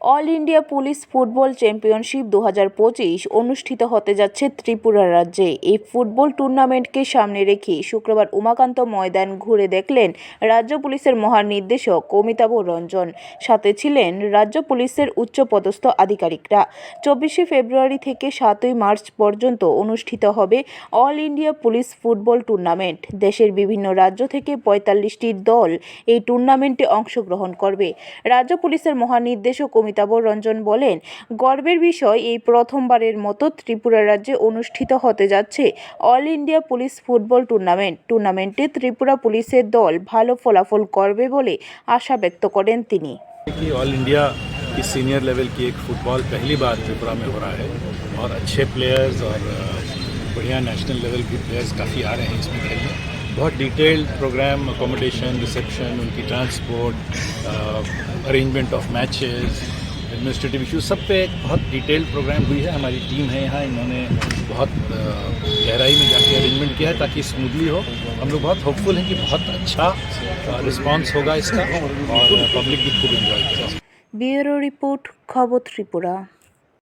All India police football championship দু হাজার পঁচিশ অনুষ্ঠিত হতে যাচ্ছে ত্রিপুরা রাজ্যে। এই ফুটবল টুর্নামেন্টকে সামনে রেখে শুক্রবার উমাকান্ত ময়দান ঘুরে দেখলেন রাজ্য পুলিশের মহানির্দেশক অমিতাভ রঞ্জন। সাথে ছিলেন রাজ্য পুলিশের উচ্চপদস্থ আধিকারিকরা। চব্বিশে ফেব্রুয়ারি থেকে সাতই মার্চ পর্যন্ত অনুষ্ঠিত হবে all India police football tournament. দেশের বিভিন্ন রাজ্য থেকে পঁয়তাল্লিশটি দল এই টুর্নামেন্টে অংশগ্রহণ করবে। রাজ্য পুলিশের মহানির্দেশক অমিতাভ রঞ্জন বলেন গর্বের বিষয় এই প্রথমবারের মতো ত্রিপুরা রাজ্যে অনুষ্ঠিত হতে যাচ্ছে All India police football tournament টুর্নামেন্টে ত্রিপুরা পুলিশের দল ভালো ফলাফল করবে বলে আশা ব্যক্ত করেন তিনি कि ऑल इंडिया की सीनियर लेवल की एक फुटबॉल पहली बार त्रिपुरा में हो रहा है और अच्छे प्लेयर्स और अ, बढ़िया नेशनल लेवल के प्लेयर्स काफ़ी आ रहे हैं इसमें खेलने बहुत डिटेल्ड प्रोग्राम अकोमोडेशन रिसेप्शन उनकी transport arrangement of matches administrative issue सब पे एक बहुत डिटेल्ड प्रोग्राम हुई है, हमारी टीम है यहाँ, इन्होंने बहुत गहराई में जाके अरेंजमेंट किया है ताकि स्मूथली हो। हम लोग बहुत होपफुल हैं कि बहुत अच्छा रिस्पॉन्स होगा इसका और पब्लिक भी खूब इन्जॉय करेगा। ब्यूरो रिपोर्ट, खबर त्रिपुरा।